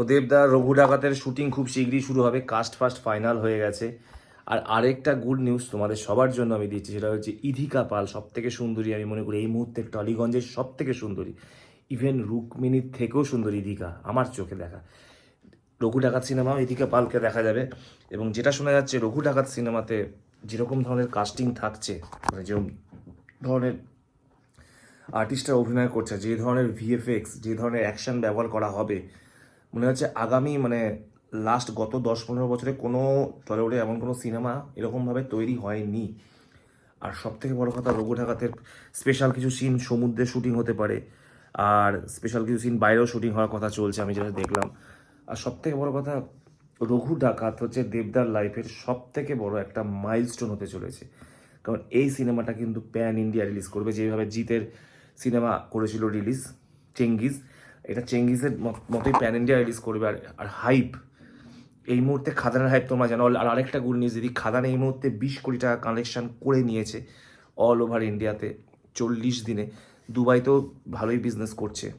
তো দেবদা, রঘু ডাকাতের শুটিং খুব শীঘ্রই শুরু হবে কাস্ট ফার্স্ট ফাইনাল হয়ে গেছে। আর আরেকটা গুড নিউজ তোমাদের সবার জন্য আমি দিচ্ছি, সেটা হচ্ছে ইধিকা পাল সব থেকে সুন্দরী, আমি মনে করি এই মুহূর্তে টলিগঞ্জের সব থেকে সুন্দরী। ইভেন রুকমিনির থেকেও সুন্দরী ইধিকা, আমার চোখে দেখা। রঘু ডাকাত সিনেমাও ইধিকা পালকে দেখা যাবে, এবং যেটা শোনা যাচ্ছে রঘু ডাকাত সিনেমাতে যেরকম ধরনের কাস্টিং থাকছে মানে যেরকম ধরনের আর্টিস্টরা অভিনয় করছে, যে ধরনের ভিএফএক্স যে ধরনের অ্যাকশন ব্যবহার করা হবে মনে হচ্ছে আগামী মানে লাস্ট গত দশ পনেরো বছরে কোনো টলিউডে এমন কোনো সিনেমা এরকমভাবে তৈরি হয়নি। আর সব থেকে বড় কথা রঘু ঢাকাতের স্পেশাল কিছু সিন সমুদ্রে শুটিং হতে পারে। আর স্পেশাল কিছু সিন বাইরেও শুটিং হওয়ার কথা চলছে, আমি যেটা দেখলাম। আর সব থেকে বড় কথা রঘু ডাকাত হচ্ছে দেবদার লাইফের সব থেকে বড় একটা মাইলস্টোন হতে চলেছে। কারণ এই সিনেমাটা কিন্তু প্যান ইন্ডিয়া রিলিজ করবে, যেভাবে জিতের সিনেমা করেছিল রিলিজ চেঙ্গিজ এটা চেঙ্গিজের মত- মতোই প্যান ইন্ডিয়া রিলিজ করবে আর আর হাইপ এই মুহূর্তে খাদানের হাইপ তোমরা জানো। আর আরেকটা গুড নিউজ যদি খাদান এই মুহূর্তে বিশ কোটি টাকা কালেকশন করে নিয়েছে অল ওভার ইন্ডিয়াতে চল্লিশ দিনে, দুবাইতেও ভালোই বিজনেস করছে।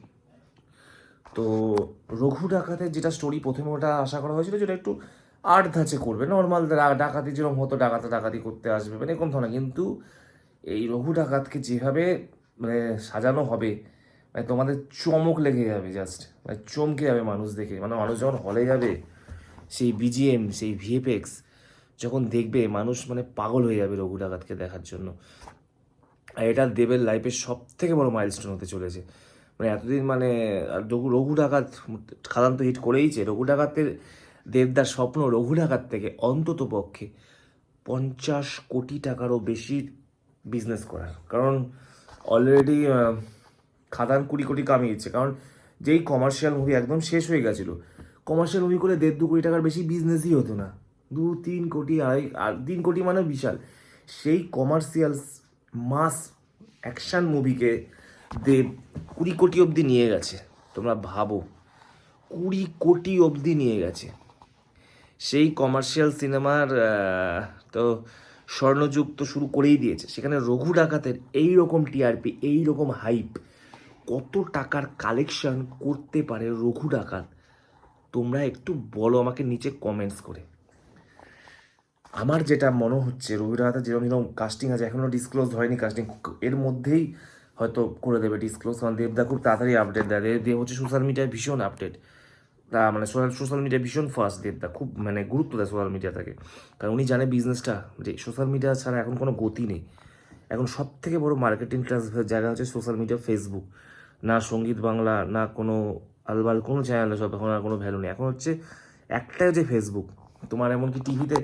তো রঘু ডাকাতের যেটা স্টোরি প্রথমে ওটা আশা করা হয়েছিল যেটা একটু আট ধাঁচে করবে নর্মাল ডাকাতি যেরকম হতো, ডাকাতে ডাকাতি করতে আসবে মানে এরকম ধরনের। কিন্তু এই রঘু ডাকাতকে যেভাবে মানে সাজানো হবে মানে তোমাদের চমক লেগে যাবে জাস্ট মানে চমকে যাবে মানুষ দেখে। মানে মানুষ যখন হলে যাবে, সেই বিজিএম সেই ভিএফএক্স যখন দেখবে, মানুষ মানে পাগল হয়ে যাবে রঘু ডাকাতকে দেখার জন্য। আর এটা দেবের লাইফের সব থেকে বড় মাইলস্টোন হতে চলেছে। মানে এতদিন মানে রঘু রঘু ডাকাত সাধারণত হিট করেইছে। রঘু ডাকাতের দেবদার স্বপ্ন রঘু ডাকাত থেকে অন্তত পক্ষে পঞ্চাশ কোটি টাকারও বেশি বিজনেস করার। কারণ অলরেডি খাদান কুড়ি কোটি কামিয়েছে। কারণ যেই কমার্শিয়াল মুভি একদম শেষ হয়ে গেছিল কমার্শিয়াল মুভি করে দেড় দু কোটি টাকার বেশি বিজনেসই হতো না। দু, তিন কোটি আড়াই, আর তিন কোটি মানে বিশাল। সেই কমার্শিয়াল মাস অ্যাকশন মুভিকে দেব কুড়ি কোটি অবধি নিয়ে গেছে। তোমরা ভাবো, কুড়ি কোটি অবধি নিয়ে গেছে। সেই কমার্শিয়াল সিনেমার তো স্বর্ণযুগ তো শুরু করেই দিয়েছে। সেখানে রঘু ডাকাতের এই রকম টিআরপি এই রকম হাইপ কত টাকার কালেকশন করতে পারে রঘু ডাকাত? তোমরা একটু বলো আমাকে নিচে কমেন্টস করে। আমার যেটা মনে হচ্ছে ডাকাতের যেরকম যেরকম কাস্টিং আছে এখনও ডিসক্লোজ হয়নি কাস্টিং এর মধ্যেই হয়তো করে দেবে ডিসক্লোজ কারণ দেবদা খুব তাড়াতাড়ি আপডেট দেয়। দেব হচ্ছে সোশ্যাল মিডিয়ায় ভীষণ আপডেট তা মানে সোশ্যাল মিডিয়া ভীষণ ফাস্ট দেবদা, খুব মানে গুরুত্ব দেয় সোশ্যাল মিডিয়াটাকে কারণ উনি জানে বিজনেসটা যে সোশ্যাল মিডিয়া ছাড়া এখন কোনো গতি নেই। এখন সব থেকে বড় মার্কেটিং ক্লাস জায়গা হচ্ছে সোশ্যাল মিডিয়া ফেসবুক না সংগীত বাংলা, না কোনো আলবাল কোনো চ্যানেলে সব এখন আর কোনো ভ্যালু নেই। এখন হচ্ছে একটাই হচ্ছে ফেসবুক তোমার এমনকি টিভিতে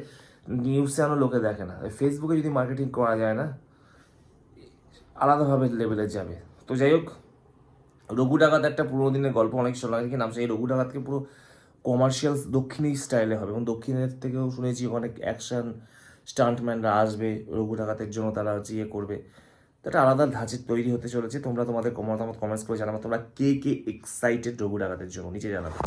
নিউজ চ্যানেল লোকে দেখে না। ফেসবুকে যদি মার্কেটিং করা যায় না, আলাদাভাবে লেভেলে যাবে। তো যাই হোক, রঘু ডাকাত একটা পুরোনো দিনের গল্প, অনেক শোনা গেছে। নাম সেই রঘু ডাকাতকে পুরো কমার্শিয়াল দক্ষিণী স্টাইলে হবে। এবং দক্ষিণের থেকেও শুনেছি অনেক অ্যাকশন স্টান্টম্যানরা আসবে, রঘু ডাকাতের জন্য তারা হচ্ছে ইয়ে করবে। তো একটা আলাদা ধাঁচের তৈরি হতে চলেছে। তোমরা তোমাদের মতামত কমেন্টস করে জানাব তোমরা কে কে এক্সাইটেড রঘু ডাকাতের জন্য, নিচে জানাবে।